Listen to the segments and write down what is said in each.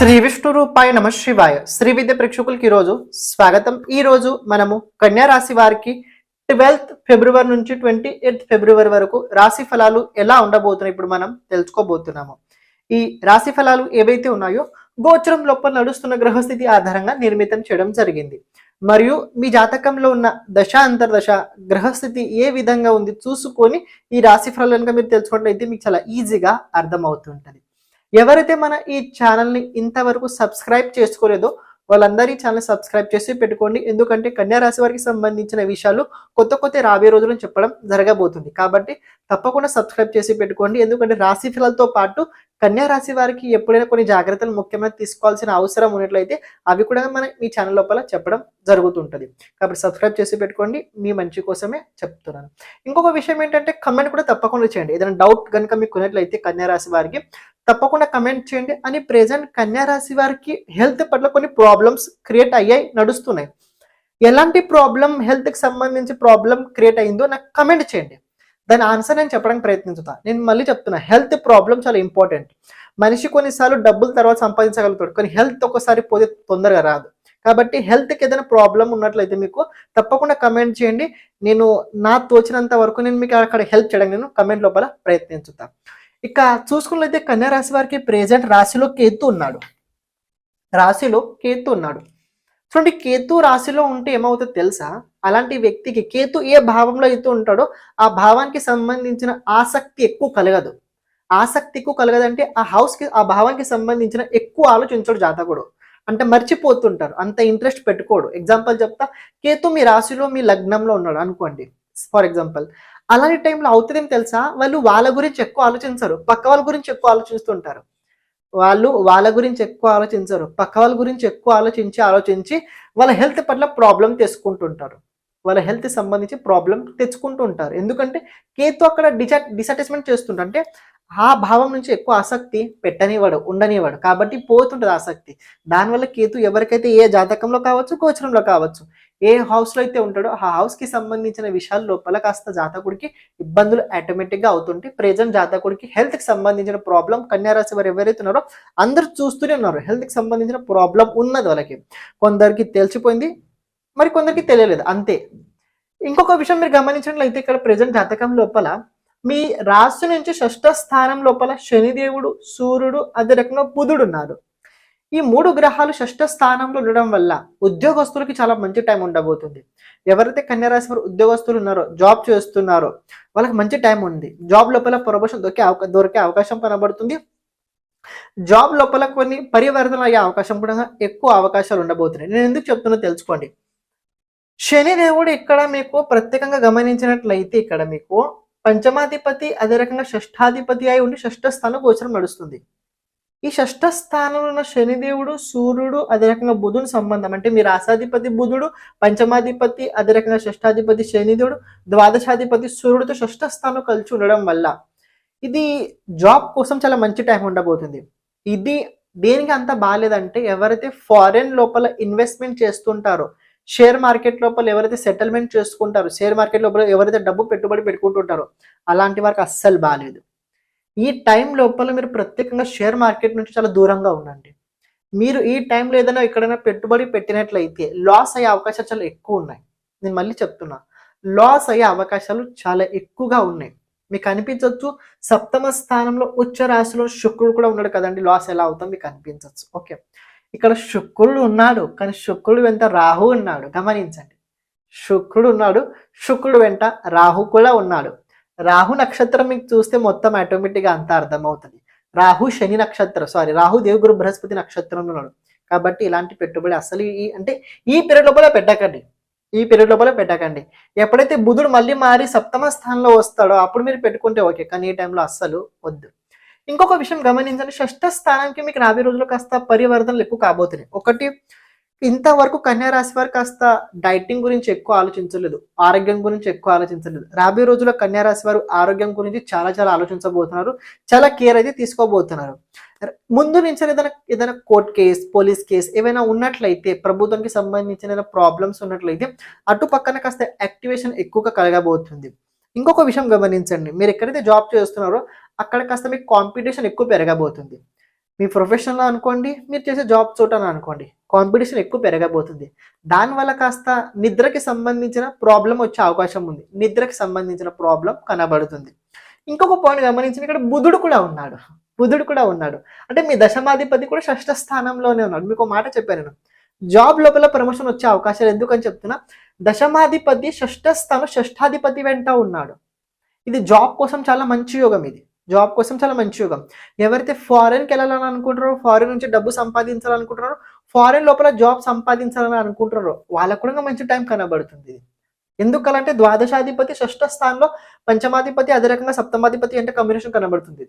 శ్రీ విష్ణు రూపాయ నమ శివాయ. శ్రీ విద్య ప్రేక్షకులకి ఈరోజు స్వాగతం. ఈ రోజు మనము కన్యా రాశి వారికి ట్వెల్త్ ఫిబ్రవరి నుంచి ట్వంటీ ఎయిత్ ఫిబ్రవరి వరకు రాశి ఫలాలు ఎలా ఉండబోతున్నాయి ఇప్పుడు మనం తెలుసుకోబోతున్నాము. ఈ రాశి ఫలాలు ఏవైతే ఉన్నాయో గోచరం లోపల నడుస్తున్న గ్రహస్థితి ఆధారంగా నిర్మితం చేయడం జరిగింది. మరియు మీ జాతకంలో ఉన్న దశ అంతర్దశ గ్రహస్థితి ఏ విధంగా ఉంది చూసుకొని ఈ రాశి ఫలాలు కనుక మీరు తెలుసుకున్నట్లయితే మీకు చాలా ఈజీగా అర్థమవుతుంటుంది. ఎవరైతే మన ఈ ఛానల్ని ఇంతవరకు సబ్స్క్రైబ్ చేసుకోలేదో వాళ్ళందరి ఛానల్ సబ్స్క్రైబ్ చేసి పెట్టుకోండి. ఎందుకంటే కన్యా రాశి వారికి సంబంధించిన విషయాలు కొత్త కొత్త రాబోయే రోజులను చెప్పడం జరగబోతుంది. కాబట్టి తప్పకుండా సబ్స్క్రైబ్ చేసి పెట్టుకోండి. ఎందుకంటే రాశి ఫలాలతో పాటు కన్యా రాశి వారికి ఎప్పుడైనా కొన్ని జాగ్రత్తలు ముఖ్యమైన తీసుకోవాల్సిన అవసరం ఉన్నట్లయితే అవి కూడా మనం ఈ ఛానల్ లోపల చెప్పడం జరుగుతుంటుంది. కాబట్టి సబ్స్క్రైబ్ చేసి పెట్టుకోండి. మీ మంచి కోసమే చెప్తున్నాను. ఇంకొక విషయం ఏంటంటే కమెంట్ కూడా తప్పకుండా చేయండి. ఏదైనా డౌట్ కనుక మీకు ఉన్నట్లయితే కన్యారాశి వారికి తప్పకుండా కమెంట్ చేయండి. అని ప్రజెంట్ కన్యారాశి వారికి హెల్త్ పట్ల కొన్ని ప్రాబ్లమ్స్ క్రియేట్ అయ్యాయి నడుస్తున్నాయి. ఎలాంటి ప్రాబ్లం హెల్త్కి సంబంధించి ప్రాబ్లం క్రియేట్ అయిందో నాకు కమెంట్ చేయండి. దాని ఆన్సర్ నేను చెప్పడానికి ప్రయత్నించుతా. నేను మళ్ళీ చెప్తున్నా హెల్త్ ప్రాబ్లం చాలా ఇంపార్టెంట్ మనిషి కొన్నిసార్లు డబ్బులు తర్వాత సంపాదించగలుగుతాడు. కానీ హెల్త్ ఒకసారి పోతే తొందరగా రాదు. కాబట్టి హెల్త్కి ఏదైనా ప్రాబ్లం ఉన్నట్లయితే మీకు తప్పకుండా కమెంట్ చేయండి. నేను నా తోచినంత వరకు నేను మీకు అక్కడ హెల్ప్ చేయడానికి నేను కమెంట్ లోపల ప్రయత్నించుతాను ఇక చూసుకున్నట్లయితే కన్యా రాశి వారికి ప్రెజెంట్ రాశిలో కేతు ఉన్నాడు. రాశిలో కేతు ఉన్నాడు. చూడండి కేతు రాశిలో ఉంటే ఏమవుతుందో తెలుసా? అలాంటి వ్యక్తికి కేతు ఏ భావంలో అయితే ఉంటాడో ఆ భావానికి సంబంధించిన ఆసక్తి ఎక్కువ కలగదు. ఆసక్తి ఎక్కువ కలగదంటే ఆ హౌస్కి ఆ భావానికి సంబంధించిన ఎక్కువ ఆలోచించడు జాతకుడు. అంటే మర్చిపోతుంటారు. అంత ఇంట్రెస్ట్ పెట్టుకోడు. ఎగ్జాంపుల్ చెప్తా. కేతు మీ రాశిలో మీ లగ్నంలో ఉన్నాడు అనుకోండి. ఫర్ ఎగ్జాంపుల్ అలాంటి టైంలో అవుతుందేం తెలుసా? వాళ్ళు వాళ్ళ గురించి ఎక్కువ ఆలోచించరు. పక్క వాళ్ళ గురించి ఎక్కువ ఆలోచిస్తుంటారు. వాళ్ళు వాళ్ళ గురించి ఎక్కువ ఆలోచించరు. పక్క వాళ్ళ గురించి ఎక్కువ ఆలోచించి ఆలోచించి వాళ్ళ హెల్త్ పట్ల ప్రాబ్లం తెసుకుంటుంటారు. వాళ్ళ హెల్త్ సంబంధించి ప్రాబ్లం తెచ్చుకుంటూ ఉంటారు. ఎందుకంటే కేతు అక్కడ డిసా డిసాటిస్మెంట్ చేస్తుంటారు అంటే ఆ భావం నుంచి ఎక్కువ ఆసక్తి పెట్టనివాడు ఉండనివాడు కాబట్టి పోతుంటుంది ఆసక్తి. దానివల్ల కేతు ఎవరికైతే ఏ జాతకంలో కావచ్చు గోచరంలో కావచ్చు ఏ హౌస్లో అయితే ఉంటాడో ఆ హౌస్కి సంబంధించిన విషయాల లోపల కాస్త జాతకుడికి ఇబ్బందులు ఆటోమేటిక్గా అవుతుంటే ప్రెజెంట్ జాతకుడికి హెల్త్కి సంబంధించిన ప్రాబ్లం కన్యారాశి వారు ఎవరైతే ఉన్నారో అందరూ చూస్తూనే ఉన్నారు. హెల్త్కి సంబంధించిన ప్రాబ్లం ఉన్నది వాళ్ళకి. కొందరికి తెలిసిపోయింది మరి కొందరికి తెలియలేదు అంతే. ఇంకొక విషయం మీరు గమనించినట్లయితే ఇక్కడ ప్రజెంట్ జాతకం లోపల మీ రాశి నుంచి షష్ఠ స్థానం లోపల శనిదేవుడు సూర్యుడు అదే రకంగా బుధుడు ఉన్నారు. ఈ మూడు గ్రహాలు షష్ఠ స్థానంలో ఉండడం వల్ల ఉద్యోగస్తులకి చాలా మంచి టైం ఉండబోతుంది. ఎవరైతే కన్యారాశి వారు ఉద్యోగస్తులు ఉన్నారో జాబ్ చేస్తున్నారో వాళ్ళకి మంచి టైం ఉంది. జాబ్ లోపల ప్రమోషన్ దొరికే దొరికే అవకాశం కనబడుతుంది. జాబ్ లోపల కొన్ని పరివర్తన అయ్యే అవకాశం కూడా ఎక్కువ అవకాశాలు ఉండబోతున్నాయి. నేను ఎందుకు చెప్తున్నా తెలుసుకోండి. శనిదేవుడు ఇక్కడ మీకు ప్రత్యేకంగా గమనించినట్లయితే ఇక్కడ మీకు పంచమాధిపతి అదే రకంగా షష్ఠాధిపతి అయి ఉండి షష్ఠ స్థానం గోచరం నడుస్తుంది. ఈ షష్ఠ స్థానంలో ఉన్న శనిదేవుడు సూర్యుడు అదే రకంగా బుధుని సంబంధం. అంటే మీ రాసాధిపతి బుధుడు పంచమాధిపతి అదే రకంగా షష్ఠాధిపతి శనిదేవుడు ద్వాదశాధిపతి సూర్యుడితో షష్ఠ స్థానం కలిసి ఉండడం వల్ల ఇది జాబ్ కోసం చాలా మంచి టైం ఉండబోతుంది. ఇది దేనికి అంత బాగాలేదంటే ఎవరైతే ఫారెన్ లోపల ఇన్వెస్ట్మెంట్ చేస్తుంటారో షేర్ మార్కెట్ లోపల ఎవరైతే సెటిల్మెంట్ చేసుకుంటారో షేర్ మార్కెట్ లోపల ఎవరైతే డబ్బు పెట్టుబడి పెట్టుకుంటుంటారో అలాంటి వారికి అస్సలు బాగాలేదు ఈ టైం లోపల మీరు ప్రత్యేకంగా షేర్ మార్కెట్ నుంచి చాలా దూరంగా ఉండండి. మీరు ఈ టైంలో ఏదైనా ఎక్కడైనా పెట్టుబడి పెట్టినట్లయితే లాస్ అయ్యే అవకాశాలు చాలా ఎక్కువ ఉన్నాయి. నేను మళ్ళీ చెప్తున్నా లాస్ అయ్యే అవకాశాలు చాలా ఎక్కువగా ఉన్నాయి. మీకు అనిపించవచ్చు సప్తమ స్థానంలో ఉచ్చ రాశిలో శుక్రుడు కూడా ఉన్నాడు కదండి లాస్ ఎలా అవుతాం మీకు అనిపించవచ్చు ఓకే. ఇక్కడ శుక్రుడు ఉన్నాడు కానీ శుక్రుడు వెంట రాహు ఉన్నాడు. గమనించండి. శుక్రుడు ఉన్నాడు శుక్రుడు వెంట రాహు కూడా ఉన్నాడు. రాహు నక్షత్రం మీకు చూస్తే మొత్తం ఆటోమేటిక్గా అంతా అర్థమవుతుంది. రాహు శని నక్షత్రం సారీ రాహు దేవుగురు బృహస్పతి నక్షత్రంలో ఉన్నాడు. కాబట్టి ఇలాంటి పెట్టుబడి అసలు ఈ అంటే ఈ పీరియడ్ లోపల పెట్టకండి. ఈ పీరియడ్ లోపల పెట్టకండి. ఎప్పుడైతే బుధుడు మళ్ళీ మారి సప్తమ స్థానంలో వస్తాడో అప్పుడు మీరు పెట్టుకుంటే ఓకే కానీ ఈ టైంలో అస్సలు వద్దు. ఇంకొక విషయం గమనించండి. షష్ఠ స్థానానికి మీకు రాబోయే రోజుల్లో కాస్త పరివర్తనలు ఎక్కువ కాబోతున్నాయి. ఒకటి ఇంతవరకు కన్యా రాశి వారు కాస్త డైటింగ్ గురించి ఎక్కువ ఆలోచించలేదు. ఆరోగ్యం గురించి ఎక్కువ ఆలోచించలేదు. రాబోయే రోజుల్లో కన్యా రాశి వారు ఆరోగ్యం గురించి చాలా చాలా ఆలోచించబోతున్నారు. చాలా కేర్ అయితే తీసుకోబోతున్నారు. ముందు నుంచి ఏదైనా ఏదైనా కోర్ట్ కేస్ పోలీస్ కేస్ ఏమైనా ఉన్నట్లయితే ప్రభుత్వానికి సంబంధించిన ప్రాబ్లమ్స్ ఉన్నట్లయితే అటు పక్కన కాస్త యాక్టివేషన్ ఎక్కువగా కలగబోతుంది. ఇంకొక విషయం గమనించండి. మీరు ఎక్కడైతే జాబ్ చేస్తున్నారో అక్కడ కాస్త మీకు కాంపిటీషన్ ఎక్కువ పెరగబోతుంది. మీ ప్రొఫెషన్లో అనుకోండి మీరు చేసే జాబ్ చోట అనుకోండి కాంపిటీషన్ ఎక్కువ పెరగబోతుంది. దానివల్ల కాస్త నిద్రకి సంబంధించిన ప్రాబ్లం వచ్చే అవకాశం ఉంది. నిద్రకి సంబంధించిన ప్రాబ్లం కనబడుతుంది. ఇంకొక పాయింట్ గమనించిన ఇక్కడ బుధుడు కూడా ఉన్నాడు. బుధుడు కూడా ఉన్నాడు. అంటే మీ దశమాధిపతి కూడా షష్ఠ స్థానంలోనే ఉన్నాడు. మీకు ఒక మాట చెప్పాను నేను. జాబ్ లోపల ప్రమోషన్ వచ్చే అవకాశాలు ఎందుకని చెప్తున్నా? దశమాధిపతి షష్ఠ స్థానం షష్ఠాధిపతి వెంట ఉన్నాడు. ఇది జాబ్ కోసం చాలా మంచి యోగం ఇది. జాబ్ కోసం చాలా మంచి యోగం. ఎవరైతే ఫారెన్కి వెళ్ళాలని అనుకుంటారో ఫారెన్ నుంచి డబ్బు సంపాదించాలనుకుంటున్నారో ఫారెన్ లోపల జాబ్ సంపాదించాలని అనుకుంటున్నారో వాళ్ళకు కూడా మంచి టైం కనబడుతుంది. ఎందుకలంటే ఎందుకంటే ద్వాదశాధిపతి షష్ఠ స్థానంలో పంచమాధిపతి అదే రకంగా సప్తమాధిపతి అంటే కాంబినేషన్ కనబడుతుంది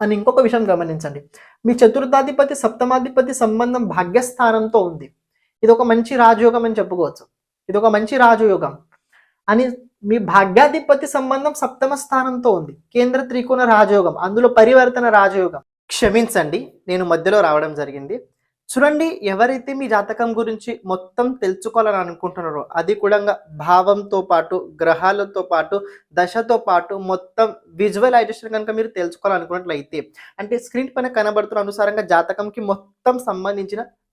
అని ఇంకొక విషయం గమనించండి. మీ చతుర్థాధిపతి సప్తమాధిపతి సంబంధం భాగ్యస్థానంతో ఉంది. ఇది ఒక మంచి రాజయోగం అని చెప్పుకోవచ్చు. ఇది ఒక మంచి రాజయోగం. అని మీ భాగ్యాధిపతి సంబంధం సప్తమ స్థానంతో ఉంది. కేంద్ర త్రికోణ రాజయోగం అందులో పరివర్తన రాజయోగం. క్షమించండి నేను మధ్యలో రావడం జరిగింది. చూడండి ఎవరైతే మీ జాతకం గురించి మొత్తం తెలుసుకోవాలని అనుకుంటున్నారో అది కూడా భావంతో పాటు గ్రహాలతో పాటు దశతో పాటు మొత్తం విజువలైజేషన్ కనుక మీరు తెలుసుకోవాలనుకున్నట్లయితే అంటే స్క్రీన్ పైన కనబడుతున్న అనుసారంగా జాతకంకి మొత్తం సంబంధించిన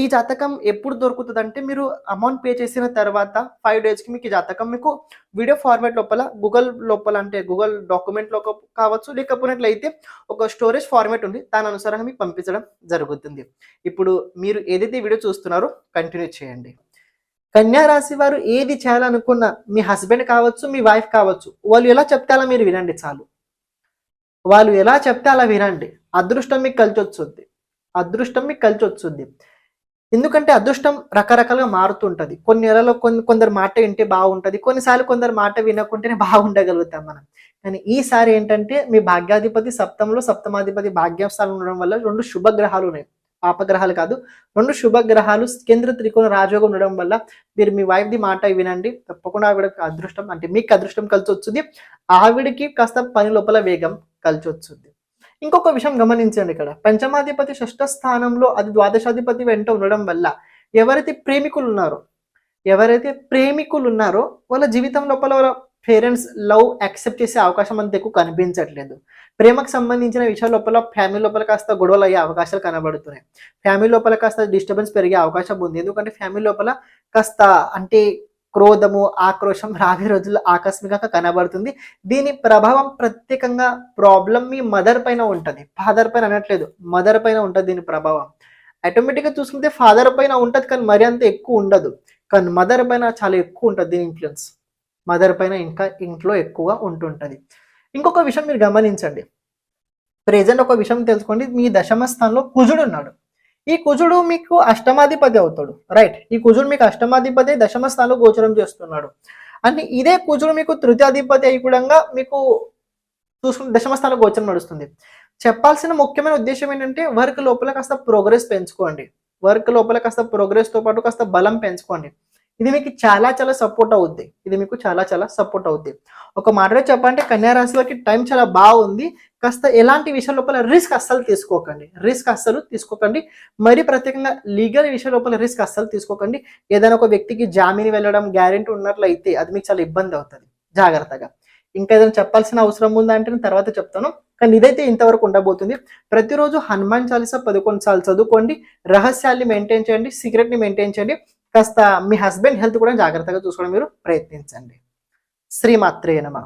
ఈ జాతకం ఎప్పుడు దొరుకుతుంది అంటే మీరు అమౌంట్ పే చేసిన తర్వాత ఫైవ్ డేస్కి మీకు ఈ జాతకం మీకు వీడియో ఫార్మాట్ లోపల గూగుల్ లోపల అంటే గూగుల్ డాక్యుమెంట్లో కావచ్చు లేకపోయినట్లయితే ఒక స్టోరేజ్ ఫార్మాట్ ఉంది. దాని అనుసారంగా మీకు పంపించడం జరుగుతుంది. ఇప్పుడు మీరు ఏదైతే వీడియో చూస్తున్నారో కంటిన్యూ చేయండి. కన్యా రాశి వారు ఏది చేయాలనుకున్నా మీ హస్బెండ్ కావచ్చు మీ వైఫ్ కావచ్చు వాళ్ళు ఎలా చెప్తే అలా మీరు వినండి చాలు. వాళ్ళు ఎలా చెప్తే అలా వినండి. అదృష్టం మీకు కలిసి వచ్చుద్ది అదృష్టం మీకు కలిసి వచ్చుద్ది ఎందుకంటే అదృష్టం రకరకాలుగా మారుతుంటది. కొన్ని నెలలో కొన్ని కొందరు మాట వింటే బాగుంటుంది. కొన్నిసార్లు కొందరు మాట వినకుంటేనే బాగుండగలుగుతాం మనం. కానీ ఈసారి ఏంటంటే మీ భాగ్యాధిపతి సప్తంలో సప్తమాధిపతి భాగ్యస్థానం ఉండడం వల్ల రెండు శుభగ్రహాలు ఉన్నాయి. పాపగ్రహాలు కాదు. రెండు శుభగ్రహాలు కేంద్ర త్రికోణ రాజయోగం ఉండడం వల్ల మీరు మీ వైఫ్ ది మాట వినండి. తప్పకుండా ఆవిడకి అదృష్టం అంటే మీకు అదృష్టం కలిసి వస్తుంది ఆవిడకి కాస్త పని లోపల వేగం కలిసి వస్తుంది ఇంకొక విషయం గమనించండి ఇక్కడ. పంచమాధిపతి షష్ఠ స్థానంలో అది ద్వాదశాధిపతి వెంట ఉండడం వల్ల ఎవరైతే ప్రేమికులు ఉన్నారో ఎవరైతే ప్రేమికులు ఉన్నారో వాళ్ళ జీవితం లోపల వాళ్ళ పేరెంట్స్ లవ్ యాక్సెప్ట్ చేసే అవకాశం అంత ఎక్కువ కనిపించట్లేదు. ప్రేమకు సంబంధించిన విషయాల లోపల ఫ్యామిలీ లోపల కాస్త గొడవలు అయ్యే అవకాశాలు కనబడుతున్నాయి. ఫ్యామిలీ లోపల కాస్త డిస్టర్బెన్స్ పెరిగే అవకాశం ఉంది. ఎందుకంటే ఫ్యామిలీ లోపల కాస్త అంటే క్రోధము ఆక్రోశం రాబోయే రోజుల్లో ఆకస్మికంగా కనబడుతుంది. దీని ప్రభావం ప్రత్యేకంగా ప్రాబ్లం మీ మదర్ పైన ఉంటుంది. ఫాదర్ పైన అనట్లేదు మదర్ పైన ఉంటుంది దీని ప్రభావం. ఆటోమేటిక్గా చూసుకుంటే ఫాదర్ పైన ఉంటుంది కానీ మరి అంత ఎక్కువ ఉండదు. కానీ మదర్ పైన చాలా ఎక్కువ ఉంటుంది దీని ఇన్ఫ్లుయెన్స్ మదర్ పైన ఇంకా ఇంట్లో ఎక్కువగా ఉంటుంటుంది. ఇంకొక విషయం మీరు గమనించండి. ప్రెజెంట్ ఒక విషయం తెలుసుకోండి. మీ దశమ స్థానంలో కుజుడు ఉన్నాడు. ఈ కుజుడు మీకు అష్టమాధిపతి అవుతాడు. రైట్ ఈ కుజుడు మీకు అష్టమాధిపతి దశమ స్థానంలో గోచరం చేస్తున్నాడు. అండ్ ఇదే కుజుడు మీకు తృతీయాధిపతి అయి కూడా మీకు చూసుకుంటే దశమ స్థానంలో గోచరం నడుస్తుంది. చెప్పాల్సిన ముఖ్యమైన ఉద్దేశం ఏంటంటే వర్క్ లోపల కాస్త ప్రోగ్రెస్ పెంచుకోండి. వర్క్ లోపల కాస్త ప్రోగ్రెస్తో పాటు కాస్త బలం పెంచుకోండి. ఇది మీకు చాలా చాలా సపోర్ట్ అవుద్ది. ఇది మీకు చాలా చాలా సపోర్ట్ అవుద్ది. ఒక మాటలో చెప్పాలంటే కన్యా టైం చాలా బాగుంది. కాస్త ఎలాంటి విషయం లోపల రిస్క్ అస్సలు తీసుకోకండి. రిస్క్ అస్సలు తీసుకోకండి. మరి ప్రత్యేకంగా లీగల్ విషయం లోపల రిస్క్ అస్సలు తీసుకోకండి. ఏదైనా ఒక వ్యక్తికి జామీన్ వెళ్ళడం గ్యారెంటీ ఉన్నట్లయితే అది మీకు చాలా ఇబ్బంది అవుతుంది. జాగ్రత్తగా. ఇంకా ఏదైనా చెప్పాల్సిన అవసరం ఉందా అంటే నేను తర్వాత చెప్తాను. కానీ ఇదైతే ఇంతవరకు ఉండబోతుంది. ప్రతిరోజు హనుమాన్ చాలీసా పదకొండు సార్లు చదువుకోండి. రహస్యాల్ని మెయింటైన్ చేయండి. సీక్రెట్ని మెయింటైన్ చేయండి. కాస్త మీ హస్బెండ్ హెల్త్ కూడా జాగ్రత్తగా చూసుకోవడం మీరు ప్రయత్నించండి. శ్రీమాత్రే నమ.